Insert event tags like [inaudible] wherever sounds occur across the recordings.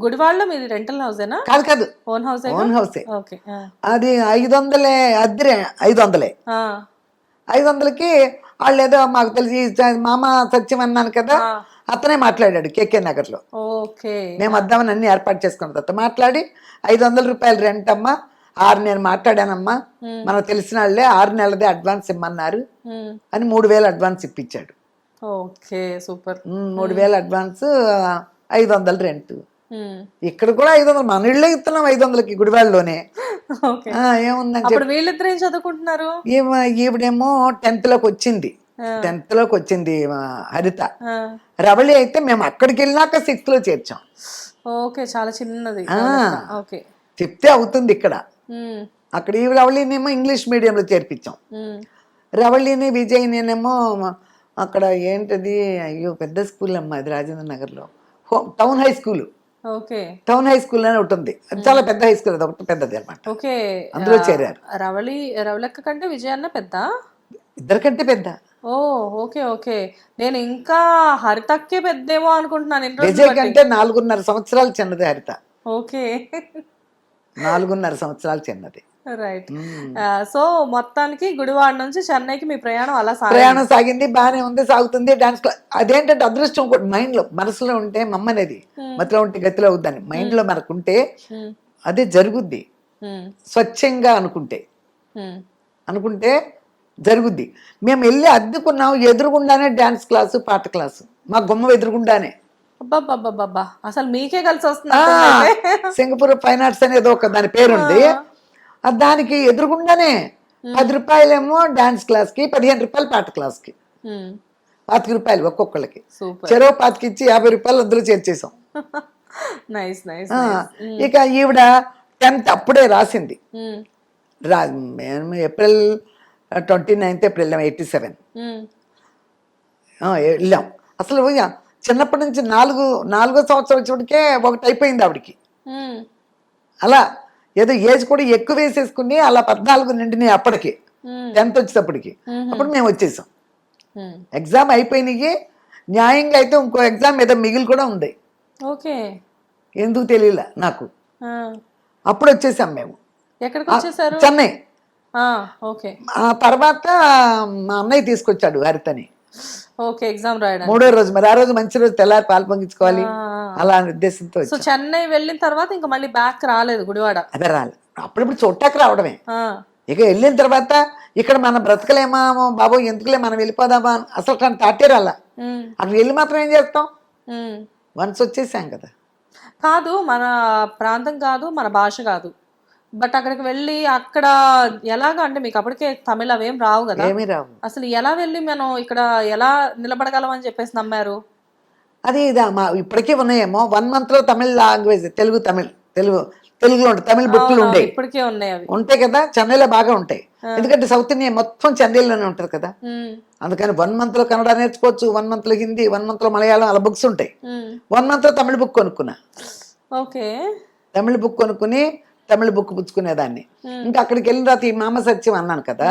గుడివాడలో మీది రెంటల్ హౌసేనా కాదు కాదు. ఓన్ హౌస్ ఓన్ హౌసే ఓకే అది ఐదు వందలే అద్దె ఐదు వందలే ఐదు వందలకి వాళ్ళు ఏదో మాకు తెలిసి మామ సత్యం అన్నాను కదా అతనే మాట్లాడాడు కేకే నగర్లో. ఓకే. మేము వద్దామని అన్ని ఏర్పాటు చేసుకున్న తర్వాత మాట్లాడి ఐదు వందల రూపాయలు రెంట్ అమ్మా ఆరు నేను మాట్లాడానమ్మా మనకు తెలిసిన వాళ్ళే ఆరు నెలదే అడ్వాన్స్ ఇమ్మన్నారు అని మూడు వేలు అడ్వాన్స్ ఇప్పించాడు. Okay super. మూడు వేలు అడ్వాన్స్ ఐదు వందలు రెంట్ ఇక్కడ కూడా ఐదు వందలు మన ఇళ్ళే ఇస్తున్నాం ఐదు వందలకి ఆ, ఏముందని వీళ్ళిద్దరు ఏం చదువుకుంటున్నారు ఈవిడేమో టెన్త్లోకి వచ్చింది. టెన్త్లోకి వచ్చింది హరిత. రవళి అయితే మేము అక్కడికి వెళ్ళాక సిక్స్త్లో చేర్చాం. ఓకే చాలా చిన్నది. చెప్తే అవుతుంది ఇక్కడ. అక్కడ ఈ రవళినేమో ఇంగ్లీష్ మీడియంలో చేర్పించాం. రవళిని విజయ్ నేనేమో అక్కడ ఏంటది అయ్యో పెద్ద స్కూల్ అమ్మా అది రాజేంద్ర నగర్లో hometown high school. Town high school అని ఒకటి ఉంది అది చాలా పెద్ద హై స్కూల్ ఒకటి పెద్దది అనమాట ఓకే. అందులో చేరారు. రవళి రవళక్క కంటే విజయన్న పెద్ద? ఇద్దరికంటే పెద్ద. Oh okay okay. నేను ఇంకా హరితక్కే పెద్దేమో అనుకుంటున్నాను విజయ్ కంటే నాలుగున్నర సంవత్సరాలు చిన్నది హరిత. ఓకే. నాలుగున్నర సంవత్సరాలు చిన్నది. రైట్ సో మొత్తానికి గుడివాడ నుంచి చెన్నైకి మీ ప్రయాణం అలా ప్రయాణం సాగింది బాగానే ఉంది సాగుతుంది డాన్స్ క్లాస్ అదేంటంటే అదృష్టం మైండ్లో మనసులో ఉంటే మమ్మనేది. మతిలో ఉంటే గతిలో అవుద్దని. మైండ్లో మనకుంటే ఉమ్, అదే జరుగుద్ది. స్వచ్ఛంగా అనుకుంటే. అనుకుంటే జరుగుద్ది. మేము వెళ్ళి అద్దుకున్నాం ఎదురుగుండానే డాన్స్ క్లాసు పాట క్లాసు మా గుమ్మ ఎదురుగుండానే. అసలు మీకే కలిసి వస్తుంది సింగపూర్ ఫైన్ ఆర్ట్స్ అనేది ఒక దాని పేరుంది. దానికి ఎదురుగుండానే పది రూపాయలేమో డాన్స్ క్లాస్కి పదిహేను రూపాయలు పాట క్లాస్కి. పాతిక రూపాయలు ఒక్కొక్కళ్ళకి. చెరో పాతికి ఇచ్చి యాభై రూపాయలు అందులో చేర్చేసాం [laughs] నైస్ ఇక ఈవిడ టెన్త్ అప్పుడే రాసింది. రా April twenty ninth April eighty seven. వెళ్ళాం. అసలు చిన్నప్పటి నుంచి నాలుగు నాలుగో సంవత్సరం వచ్చేటికే ఒకటి అయిపోయింది ఆవిడకి అలా ఏదో ఏజ్ కూడా ఎక్కువ వేసేసుకుని అలా పద్నాలుగు నిండినాయి అప్పటికి. టెన్త్ వచ్చేటప్పటికి. అప్పుడు మేము వచ్చేసాం. ఎగ్జామ్ అయిపోయినాయి. న్యాయంగా అయితే ఇంకో ఎగ్జామ్ ఏదో మిగిలి కూడా ఉంది. ఓకే. ఎందుకు తెలియలే నాకు. అప్పుడు వచ్చేసాం మేము. ఎక్కడికి వచ్చేసారు? చెన్నై. ఆ, ఓకే. ఆ తర్వాత మా అన్నయ్య తీసుకొచ్చాడు హరితని. ఓకే ఎగ్జామ్ మూడో రోజు మరి ఆ రోజు మంచి రోజు తెల్లారి పాలు పొంగించుకోవాలి. అలా ఉద్దేశంతో సో చెన్నై వెళ్ళిన తర్వాత ఇంకా మళ్ళీ బ్యాక్ రాలేదు గుడివాడ. అదే రాలి. అప్పుడప్పుడు చూడటానికి రావడమే. ఆ, ఇక వెళ్ళిన తర్వాత ఇక్కడ మన బ్రతకలేమా బాబు ఎందుకులే మనం వెళ్ళిపోదామా అసలు కానీ తాటే రాలా. ఉమ్, అక్కడ వెళ్ళి మాత్రం ఏం చేస్తాం. వన్స్ వచ్చేసాం కదా. కాదు మన ప్రాంతం కాదు మన భాష కాదు. బట్ అక్కడికి వెళ్ళి అక్కడ ఎలాగా అంటే మీకు అప్పటికే తమిళ అవేం రావు కదా. ఏమీ రావు. అసలు ఎలా వెళ్ళి మనం ఇక్కడ ఎలా నిలబడగలం అని చెప్పేసి నమ్మారు? అది ఇది మా ఇప్పటికీ ఉన్నాయేమో. వన్ మంత్లో తమిళ లాంగ్వేజ్ తెలుగు తమిళ్ తెలుగు తెలుగులో ఉంటాయి తమిళ బుక్కులు ఉండే. ఇప్పటికే ఉన్నాయి ఉంటాయి కదా చెన్నైలో బాగా ఉంటాయి. ఎందుకంటే సౌత్ ఇండియా మొత్తం చెన్నైలోనే ఉంటుంది కదా. అందుకని వన్ మంత్లో కన్నడ నేర్చుకోవచ్చు వన్ మంత్లో హిందీ వన్ మంత్లో మలయాళం అలా బుక్స్ ఉంటాయి. వన్ మంత్లో తమిళ బుక్ కొనుక్కున్నా. ఓకే. తమిళ బుక్ కొనుక్కుని తమిళ బుక్ పుచ్చుకునేదాన్ని. ఇంకా అక్కడికి వెళ్ళిన తర్వాత ఈ మామ సత్యం అన్నాను కదా.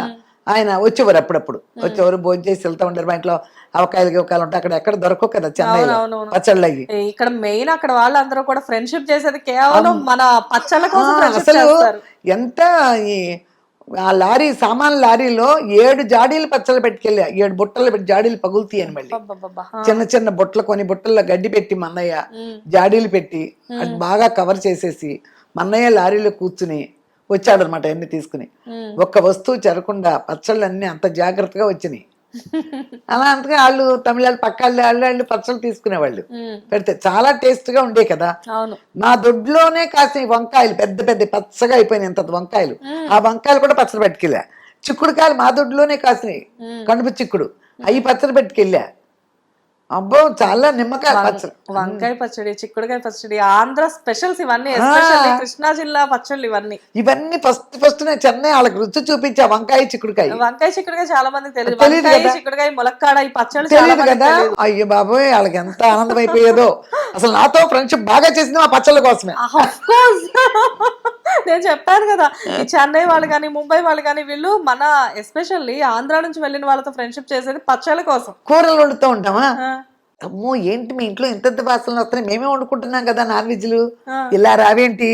ఆయన వచ్చేవారు అప్పుడప్పుడు. వచ్చేవారు భోజనం చేసి వెళ్తా ఉంటారు మా ఇంట్లో అవకాయలు గివకాయలు ఉంటాయి. అక్కడ ఎక్కడ దొరకవు కదా చెన్నైలో. అవునవును. పచ్చళ్ళు ఇక్కడ మెయిన్ అక్కడ వాళ్ళందరూ కూడా ఫ్రెండ్షిప్ చేసేది కేవలం మన పచ్చళ్ళ కోసం అసలు ఎంత ఈ ఆ లారీ సామాన్ లారీలో ఏడు జాడీలు పచ్చళ్ళు పెట్టుకెళ్ళా. ఏడు బుట్టలు పెట్టి జాడీలు పగులుతాయని మళ్ళీ. అబ్బబ్బబ్బా. ఆ, చిన్న చిన్న బుట్టలు కొన్ని బుట్టల్లో గడ్డి పెట్టి మన్నయ్య జాడీలు పెట్టి అది బాగా కవర్ చేసేసి మన్నయ్య లారీలో కూర్చుని వచ్చాడు అనమాట అన్ని తీసుకుని. ఒక్క వస్తువు చెరకుండా పచ్చళ్ళు అన్ని అంత జాగ్రత్తగా వచ్చినాయి. అలా అందుకే వాళ్ళు తమిళ పక్క వాళ్ళు వాళ్ళు వాళ్ళు పచ్చళ్ళు తీసుకునేవాళ్ళు. పెడితే చాలా టేస్ట్గా ఉండే కదా. మా దొడ్లోనే కాసిన వంకాయలు పెద్ద పెద్ద పచ్చగా అయిపోయినాయి ఇంత వంకాయలు. ఆ వంకాయలు కూడా పచ్చడి పట్టుకెళ్ళా. చిక్కుడుకాయలు మా దొడ్లోనే కాసినాయి. కడుపు చిక్కుడు. అవి పచ్చడి పెట్టుకెళ్ళా. అబ్బో చాలా నిమ్మకాయ పచ్చడి. వంకాయ పచ్చడి చిక్కుడుకాయ పచ్చడి ఆంధ్ర స్పెషల్స్ ఇవన్నీ ఎస్పెషల్లీ కృష్ణా జిల్లా పచ్చళ్ళు ఇవన్నీ. ఇవన్నీ ఫస్ట్ ఫస్ట్ నేను చెన్నై వాళ్ళకి రుచి చూపించా వంకాయ చిక్కుడుకాయ. వంకాయ చిక్కుడుకాయ చాలా మందికి తెలియదు. వంకాయ. చిక్కుడుకాయ ములక్కాడ ఈ పచ్చళ్ళు తెలియదు కదా. అయ్యో బాబోయ్ వాళ్ళకి ఎంత ఆనందం అయిపోయేదో అసలు నాతో ఫ్రెండ్షిప్ బాగా చేసింది మా పచ్చళ్ళ కోసమే. Course. నేను చెప్పాను కదా ఈ చెన్నై వాళ్ళు కానీ ముంబై వాళ్ళు కానీ వీళ్ళు మన ఎస్పెషల్లీ ఆంధ్ర నుంచి వెళ్ళిన వాళ్ళతో ఫ్రెండ్షిప్ చేసేది పచ్చళ్ళ కోసం. కూరలు వండుతూ ఉంటామా? ఆ, అమ్మో ఏంటి మీ ఇంట్లో ఇంత వాసనలు వస్తున్నాయి? మేమే వండుకుంటున్నాం కదా నాన్ వెజ్లు. ఇలా రావేంటి?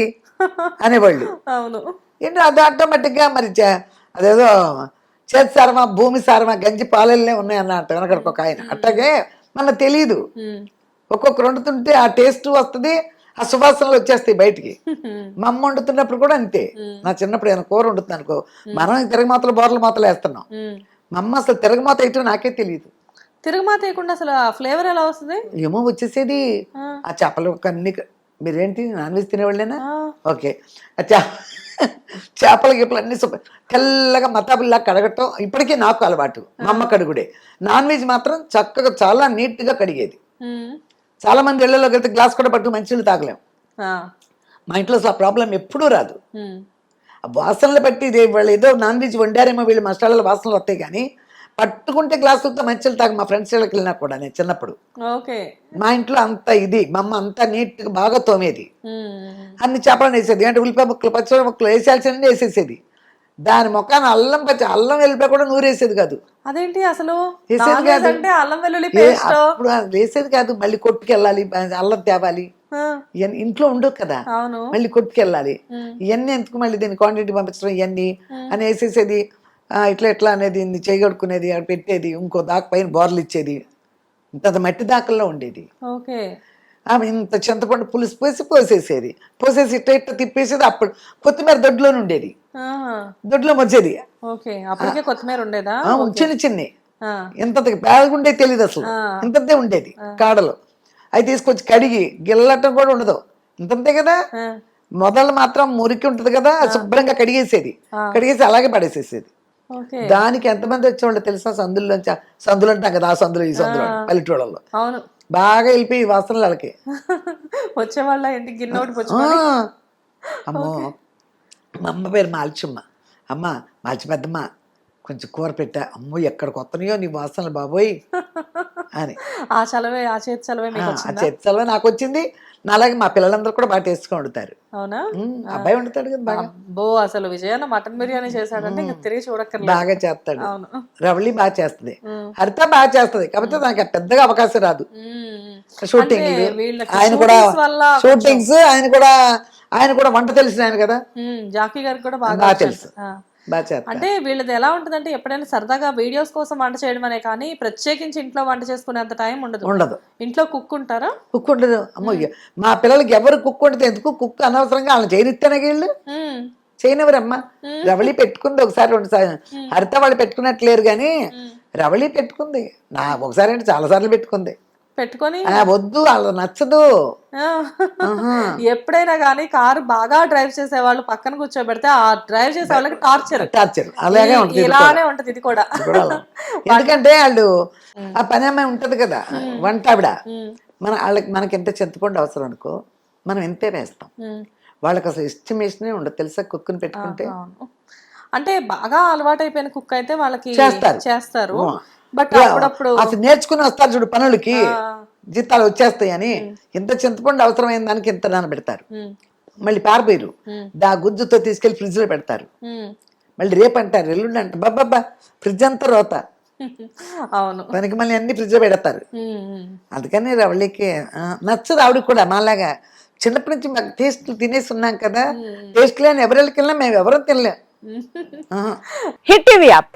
అనేవాళ్ళు. [laughs] అవును. ఏంటో అది ఆటోమేటిక్గా మరి అదేదో చేతి సారమా భూమి సారమా గంజి పాలల్లే ఉన్నాయి అన్నట్టు వెనకడికి ఒక ఆయన. అట్లాగే మనకు తెలియదు ఉమ్. ఒక్కొక్కరు వండుతుంటే ఆ టేస్ట్ వస్తుంది ఆ సువాసనలు వచ్చేస్తాయి బయటికి. [laughs] మా అమ్మ వండుతున్నప్పుడు కూడా అంతే. నా చిన్నప్పుడు ఏమైనా కూర వండుతుంది అనుకో మనం తిరగమాతలు బోర్ల మాతలు వేస్తున్నాం. మా అమ్మ అసలు తిరగమాత ఏంటో నాకే తెలియదు తిరుగుమాత వేయకుండా అసలు ఆ ఫ్లేవర్ ఎలా వస్తుంది? ఏమో వచ్చేసేది. ఆ. చేపలు అన్ని మీరేంటి నాన్ వెజ్ తినేవాళ్ళేనా. ఓకే. ఆ చే [laughs] చేపల గిప్పలు అన్ని సూపర్. తెల్లగా మతాబుల్లా కడగటం ఇప్పటికీ నాకు అలవాటు. మా అమ్మ కడుగుడే. నాన్ వెజ్ మాత్రం చక్కగా చాలా నీట్గా కడిగేది. చాలా మంది ఇళ్ళలోకి వెళ్తే గ్లాస్ కూడా పట్టు మంచినీళ్ళు తాగలేం. ఆ. మా ఇంట్లో అసలు ఆ ప్రాబ్లం ఎప్పుడూ రాదు. వాసనలు బట్టి ఇది వాళ్ళు ఏదో నాన్ వెజ్ వండారేమో వీళ్ళు మసాలాల వాసనలు వస్తాయి కానీ పట్టుకుంటే గ్లాసులతో మంచిలు తాగు మా ఫ్రెండ్స్ ఇళ్ళకి వెళ్ళినా కూడా నేను చిన్నప్పుడు. మా ఇంట్లో అంత ఇది మా అమ్మ అంతా నీట్గా బాగా తోమేది. అన్ని చేపలను వేసేది అంటే ఉల్లిపాయ ముక్కలు పచ్చిమిరపకాయ ముక్కలు వేసేయాల్సింది వేసేసేది. దాని మొక్కన అల్లం పచ్చి అల్లం వెల్లిపాయ కూడా నూరేసేది కాదు. అదేంటి అసలు? వేసేది కాదు. అంటే అల్లం వెల్లుల్లి అప్పుడు వేసేది కాదు మళ్ళీ కొట్టుకెళ్ళాలి అల్లం తేవాలి. ఇవన్నీ ఇంట్లో ఉండవు కదా. మళ్ళీ కొట్టుకెళ్ళాలి. ఇవన్నీ ఎందుకు మళ్ళీ దీన్ని క్వాంటిటీ పంపించడం ఇవన్నీ అని వేసేసేది ఇట్లా ఎట్లా అనేది ఇన్ని చేయగడుకునేది అక్కడ పెట్టేది ఇంకో దాకా పైన బోర్లు ఇచ్చేది. ఇంత మట్టి దాకల్లో ఉండేది. ఓకే. ఆమె ఇంత చింతపండు పులుసు పోసి పోసేసేది. పోసేసి ఇట్లా ఇట్లా తిప్పేసేది అప్పుడు కొత్తిమీర దొడ్లోనే ఉండేది. దొడ్లో వచ్చేది అప్పటికే కొత్తిమీర ఉండేదా? చిన్న చిన్ని. ఆ. ఎంత పేదగుండే తెలియదు అసలు. ఇంతంతే ఉండేది కాడలు. అవి తీసుకొచ్చి కడిగి గిల్లటం కూడా ఉండదు. ఇంతంతే కదా. మొదలు మాత్రం మురికి ఉంటది కదా శుభ్రంగా కడిగేసేది. కడిగేసి అలాగే పడేసేసేది. దానికి ఎంతమంది వచ్చేవాళ్ళు తెలుసా సందుల్లోంచి సందులు అంటాం కదా ఆ సందులు ఈ సందులు పల్లెటూళ్ళలో అవును. బాగా వెళ్ళిపోయి వాసనలు వాళ్ళకి. [laughs] వచ్చే వాళ్ళ ఇంటికి గిన్నె ఒకటి ఆ, పుచ్చుకొని అమ్మో మా అమ్మ పేరు మాల్చమ్మ. అమ్మ మాల్చి పెద్దమ్మ కొంచెం కూర పెట్టా. అమ్మో ఎక్కడికి వస్తున్నాయో నీ వాసనలు బాబోయ్. అని. ఆ చలవే ఆ చేతి చలవే ఆ, వచ్చిందా చర్చలో నాకు వచ్చింది నా అలాగే మా పిల్లలందరూ కూడా బాగా టేస్ట్గా వండుతారు. అవునా? అబ్బాయి వండుతాడు కదా బాగా. అబ్బో అసలు విజయన్న మటన్ బిర్యానీ చేశాడంటే ఇంకా తిరిగి చూడక్కర్లేదు. బాగా చేస్తాడు. అవును. రవళి బాగా చేస్తుంది. హరిత బాగా చేస్తుంది. కాకపోతే నాకు పెద్దగా అవకాశం రాదు. షూటింగ్ ఆయన కూడా షూటింగ్స్ ఆయన కూడా ఆయన కూడా వంట తెలిసిన ఆయన కదా. జాకీ గారికి కూడా బాగా. తెలుసు. అంటే వీళ్ళది ఎలా ఉంటుందంటే ఎప్పుడైనా సరదాగా వీడియోస్ కోసం వంట చేయడం అనే కానీ ప్రత్యేకించి ఇంట్లో వంట చేసుకునేంత టైం ఉండదు. ఉండదు. ఇంట్లో కుక్ ఉంటారా? కుక్ ఉండదు. అమ్మో మా పిల్లలకి ఎవరు కుక్ ఉండదు. ఎందుకు? కుక్ అనవసరంగా వాళ్ళని చేయనిస్తానే వీళ్ళు. ఉమ్, చేయనివ్వరమ్మా. రవళి పెట్టుకుంది ఒకసారి రెండుసారి హరిత వాళ్ళు పెట్టుకున్నట్లేరు కానీ రవళి పెట్టుకుంది. నా ఒకసారి అంటే చాలా సార్లు పెట్టుకుంది. పెట్టుకొని వద్దు వాళ్ళ నచ్చదు. ఎప్పుడైనా కానీ కారు బాగా డ్రైవ్ చేసే వాళ్ళు పక్కన కూర్చోబెడితే ఆ డ్రైవ్ చేసే వాళ్ళకి టార్చర్. టార్చర్. అలాగే ఉంటుంది. ఇలానే ఉంటది ఇది కూడా. [laughs] ఎందుకంటే వాళ్ళు ఆ పని అమ్మాయి ఉంటది కదా వంట ఆవిడ. మన వాళ్ళకి మనకి ఎంత చింతపండు అవసరం అనుకో మనం ఎంతే వేస్తాం. వాళ్ళకి అసలు ఎస్టిమేషనే ఉండదు. తెలుసా కుక్కుని పెట్టుకుంటే. అంటే బాగా అలవాటైపోయిన కుక్ అయితే వాళ్ళకి చేస్తారు. చేస్తారు. బట్ అప్పుడప్పుడు అసలు నేర్చుకుని వస్తారు చూడు పనులకి. జీతాలు వచ్చేస్తాయి అని ఇంత చింతపండు అవసరమైన దానికి ఇంత నానబెడతారు మళ్ళీ పారిపోయారు దా గుజ్జుతో తీసుకెళ్ళి ఫ్రిడ్జ్లో పెడతారు. మళ్ళీ రేపు అంటారు ఎల్లుండి అంటారు. బాబ్బా ఫ్రిడ్జ్ అంతా రోత. [laughs] అవును. పనికి మళ్ళీ అన్ని ఫ్రిడ్జ్లో పెడతారు. అందుకని రవళికి నచ్చదు ఆవిడకి కూడా మాలాగా. చిన్నప్పటి నుంచి మాకు టేస్ట్ తినేసి ఉన్నాం కదా. టేస్ట్ లేని ఎవరికి వెళ్ళినా మేము ఎవరూ తినలేం. Hit TV app.